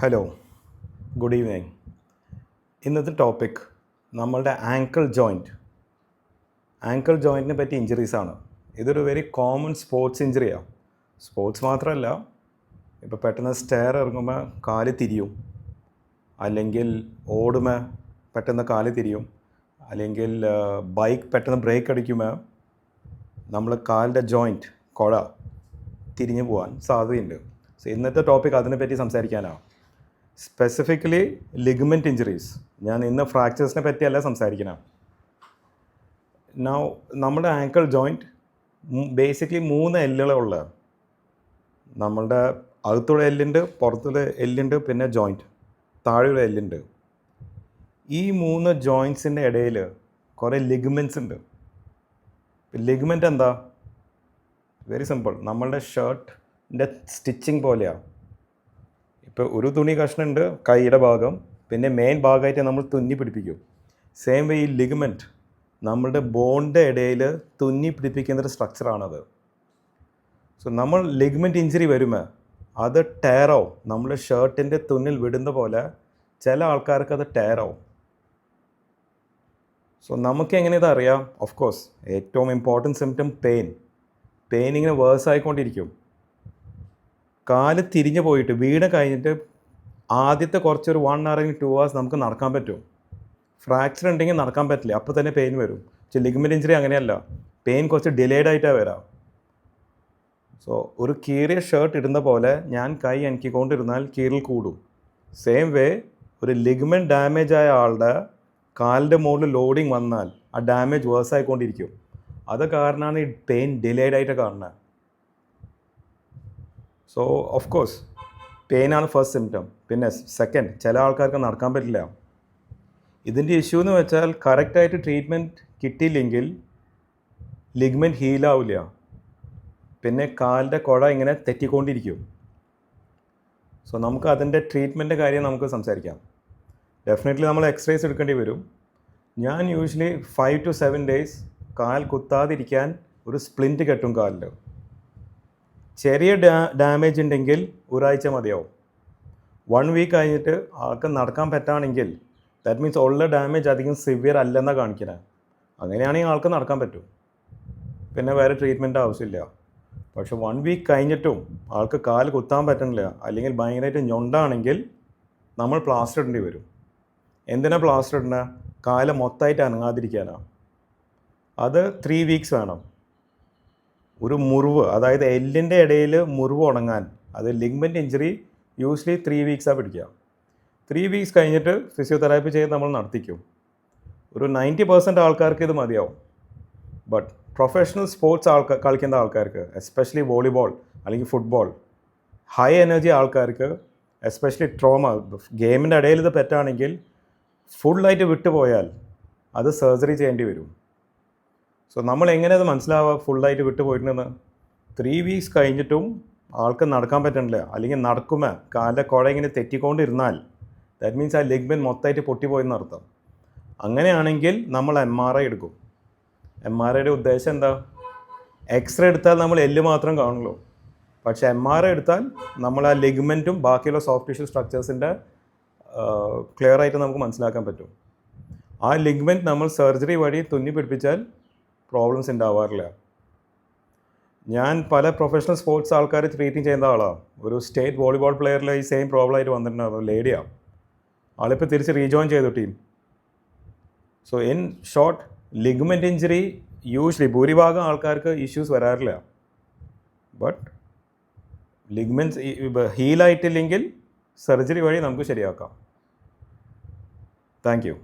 Hello good evening ഇന്നത്തെ topic നമ്മളുടെ ankle joint ankle ജോയിന്റിനെ പറ്റി ഇഞ്ചുറീസാണ് ഇതൊരു വെരി കോമൺ സ്പോർട്സ് ഇഞ്ചുറിയാണ് സ്പോർട്സ് മാത്രമല്ല ഇപ്പോൾ പെട്ടെന്ന് സ്റ്റെയർ ഇറങ്ങുമ്പോൾ കാൽ തിരിയും. അല്ലെങ്കിൽ ഓടുമ്പോൾ പെട്ടെന്ന് കാൽ തിരിയും. അല്ലെങ്കിൽ ബൈക്ക് പെട്ടെന്ന് ബ്രേക്ക് അടിക്കുമ്പോൾ നമ്മൾ കാലിന്റെ ജോയിന്റ് കുഴ തിരിഞ്ഞു പോകാൻ സാധ്യതയുണ്ട്. സോ ഇന്നത്തെ ടോപ്പിക് അതിനെപ്പറ്റി സംസാരിക്കാനാണ് സ്പെസിഫിക്കലി ലിഗ്മെന്റ് ഇഞ്ചുറീസ് ഞാൻ ഇന്ന് ഫ്രാക്ചേഴ്സിനെ പറ്റിയല്ല സംസാരിക്കണം. നൗ നമ്മുടെ ആങ്കിൾ ജോയിന്റ് ബേസിക്കലി മൂന്ന് എല്ലുകളുള്ള നമ്മളുടെ അകത്തുള്ള എല്ലുണ്ട് പുറത്തുള്ള എല്ലുണ്ട് പിന്നെ ജോയിന്റ് താഴെയുള്ള എല്ലുണ്ട് ഈ മൂന്ന് ജോയിന്റ്സിന്റെ ഇടയിൽ കുറേ ലിഗ്മെൻസ് ഉണ്ട് ലിഗ്മെന്റ് എന്താ? വെരി സിമ്പിൾ നമ്മളുടെ ഷർട്ടിന്റെ സ്റ്റിച്ചിങ് പോലെയാണ് ഇപ്പോൾ ഒരു തുണി കഷ്ണുണ്ട് കൈയുടെ ഭാഗം പിന്നെ മെയിൻ ഭാഗമായിട്ട് നമ്മൾ തുന്നി പിടിപ്പിക്കും. സെയിം വേ ഈ ലിഗമെന്റ് നമ്മളുടെ ബോണിന്റെ ഇടയിൽ തുന്നി പിടിപ്പിക്കുന്ന ഒരു സ്ട്രക്ചറാണത് സോ നമ്മൾ ലിഗ്മെന്റ് ഇഞ്ചുറി വരുമ്പോൾ അത് ടയറാവും നമ്മൾ ഷർട്ടിന്റെ തുന്നിൽ വിടുന്ന പോലെ ചില ആൾക്കാർക്ക് അത് ടയറാവും സോ നമുക്ക് എങ്ങനെ ഇത് അറിയാം ഓഫ് കോഴ്സ് ഏറ്റവും ഇമ്പോർട്ടന്റ് സിംറ്റം പെയിൻ പെയിൻ ഇങ്ങനെ വേഴ്സ് ആയിക്കൊണ്ടിരിക്കും. കാൽ തിരിഞ്ഞു പോയിട്ട് വീട് കഴിഞ്ഞിട്ട് ആദ്യത്തെ കുറച്ചൊരു വൺ അവർ അല്ലെങ്കിൽ ടു അവേഴ്സ് നമുക്ക് നടക്കാൻ പറ്റും. ഫ്രാക്ചർ ഉണ്ടെങ്കിൽ നടക്കാൻ പറ്റില്ല. അപ്പോൾ തന്നെ പെയിൻ വരും. പക്ഷേ ലിഗ്മെന്റ് ഇഞ്ചുറി അങ്ങനെയല്ല. പെയിൻ കുറച്ച് ഡിലേഡ് ആയിട്ടാണ് വരാം. സോ ഒരു കീറിയ ഷർട്ട് ഇടുന്ന പോലെ ഞാൻ കൈ എനിക്കൊണ്ടിരുന്നാൽ കീറിൽ കൂടും. സെയിം വേ ഒരു ലിഗ്മെന്റ് ഡാമേജ് ആയ ആളുടെ കാലിന്റെ മുകളിൽ ലോഡിങ് വന്നാൽ ആ ഡാമേജ് വേഴ്സ് ആയിക്കൊണ്ടിരിക്കും. അത് കാരണമാണ് ഈ പെയിൻ ഡിലേഡ് ആയിട്ട് കാണുന്നത്. സോ ഓഫ് കോഴ്സ് പെയിനാണ് ഫസ്റ്റ് സിംറ്റം പിന്നെ സെക്കൻഡ് ചില ആൾക്കാർക്ക് നടക്കാൻ പറ്റില്ല. ഇതിന്റെ ഇഷ്യൂ എന്ന് വെച്ചാൽ കറക്റ്റായിട്ട് ട്രീറ്റ്മെന്റ് കിട്ടിയില്ലെങ്കിൽ ലിഗ്മെന്റ് ഹീലാവില്ല പിന്നെ കാലിന്റെ കുഴ ഇങ്ങനെ തെറ്റിക്കൊണ്ടിരിക്കും. സോ നമുക്ക് അതിന്റെ ട്രീറ്റ്മെന്റ് കാര്യം നമുക്ക് സംസാരിക്കാം. ഡെഫിനറ്റ്ലി നമ്മൾ എക്സ്റേസ് എടുക്കേണ്ടി വരും. ഞാൻ usually five to seven days കാൽ കുത്താതിരിക്കാൻ ഒരു സ്പ്ലിന്റ് കെട്ടും കാലിൽ ചെറിയ ഡാ ഡാമേജ് ഉണ്ടെങ്കിൽ ഒരാഴ്ച മതിയാവും. വൺ വീക്ക് കഴിഞ്ഞിട്ട് ആൾക്ക് നടക്കാൻ പറ്റുകയാണെങ്കിൽ ദാറ്റ് മീൻസ് ഉള്ള ഡാമേജ് അധികം സിവിയർ അല്ലെന്നാണ് കാണിക്കുന്നത് അങ്ങനെയാണെങ്കിൽ ആൾക്ക് നടക്കാൻ പറ്റും. പിന്നെ വേറെ ട്രീറ്റ്മെന്റ് ആവശ്യമില്ല. പക്ഷെ വൺ വീക്ക് കഴിഞ്ഞിട്ടും ആൾക്ക് കാൽ കുത്താൻ പറ്റണില്ല. അല്ലെങ്കിൽ ഭയങ്കരമായിട്ട് ഞൊണ്ടാണെങ്കിൽ നമ്മൾ പ്ലാസ്റ്റർ ഇടേണ്ടി വരും. എന്തിനാണ് പ്ലാസ്റ്റർ ഇടണ കാൽ മൊത്തമായിട്ട് അനങ്ങാതിരിക്കാനാണ് അത് ത്രീ വീക്സ് വേണം. ഒരു മുറിവ് അതായത് എല്ലിന്റെ ഇടയിൽ മുറിവ് ഉണങ്ങാൻ അത് ലിഗ്മെന്റ് ഇഞ്ചുറി യൂസ്വലി ത്രീ വീക്സാണ് പിടിക്കുക. ത്രീ വീക്സ് കഴിഞ്ഞിട്ട് ഫിസിയോതെറാപ്പി ചെയ്ത് നമ്മൾ നടത്തിക്കും. ഒരു നയന്റി പെർസെന്റ് ആൾക്കാർക്ക് ഇത് മതിയാവും. ബട്ട് പ്രൊഫഷണൽ സ്പോർട്സ് ആൾക്കാർ കളിക്കുന്ന ആൾക്കാർക്ക് എസ്പെഷ്യലി വോളിബോൾ അല്ലെങ്കിൽ ഫുട്ബോൾ ഹൈ എനർജി ആൾക്കാർക്ക് എസ്പെഷ്യലി ട്രോമ ഗെയിമിന്റെ ഇടയിൽ ഇത് പറ്റുകയാണെങ്കിൽ ഫുള്ളായിട്ട് വിട്ടുപോയാൽ അത് സർജറി ചെയ്യേണ്ടി വരും. സോ നമ്മൾ എങ്ങനെ അത് മനസ്സിലാവുക ഫുള്ളായിട്ട് വിട്ടുപോയിട്ടുണ്ടെന്ന് ത്രീ വീക്സ് കഴിഞ്ഞിട്ടും ആൾക്ക് നടക്കാൻ പറ്റണില്ല. അല്ലെങ്കിൽ നടക്കുമ്പോൾ കാലിന്റെ കുഴ ഇങ്ങനെ തെറ്റിക്കൊണ്ടിരുന്നാൽ. ദാറ്റ് മീൻസ് ആ ലെഗ്മെൻ മൊത്തമായിട്ട് പൊട്ടിപ്പോയെന്ന് അർത്ഥം. അങ്ങനെയാണെങ്കിൽ നമ്മൾ എം ആർ ഐ എടുക്കും. എം ആർ ഐയുടെ ഉദ്ദേശം എന്താ? എക്സ്റേ എടുത്താൽ നമ്മൾ എല്ല് മാത്രം കാണുള്ളൂ. പക്ഷേ എം ആർ ഐ എടുത്താൽ നമ്മൾ ആ ലെഗ്മെന്റും ബാക്കിയുള്ള സോഫ്റ്റ് ടിഷ്യൂ സ്ട്രക്ചേഴ്സിന്റെ ക്ലിയർ ആയിട്ട് നമുക്ക് മനസ്സിലാക്കാൻ പറ്റും. ആ ലിഗ്മെന്റ് നമ്മൾ സർജറി വഴി തുന്നി പിടിപ്പിച്ചാൽ പ്രോബ്ലംസ് ഉണ്ടാവാറില്ല ഞാൻ പല പ്രൊഫഷണൽ സ്പോർട്സ് ആൾക്കാർ ട്രീറ്റിംഗ് ചെയ്യുന്ന ആളാണ് ഒരു സ്റ്റേറ്റ് വോളിബോൾ പ്ലെയറിൽ ഈ സെയിം പ്രോബ്ലം ആയിട്ട് വന്നിട്ടുണ്ടായിരുന്നു. ലേഡിയാണ് ആളിപ്പോൾ തിരിച്ച് റീജോയിൻ ചെയ്തു team so in short ligament injury usually ഭൂരിഭാഗം ആൾക്കാർക്ക് ഇഷ്യൂസ് വരാറില്ല. ബട്ട് ലിഗ്മെൻസ് ഹീലായിട്ടില്ലെങ്കിൽ സർജറി വഴി നമുക്ക് ശരിയാക്കാം. Thank you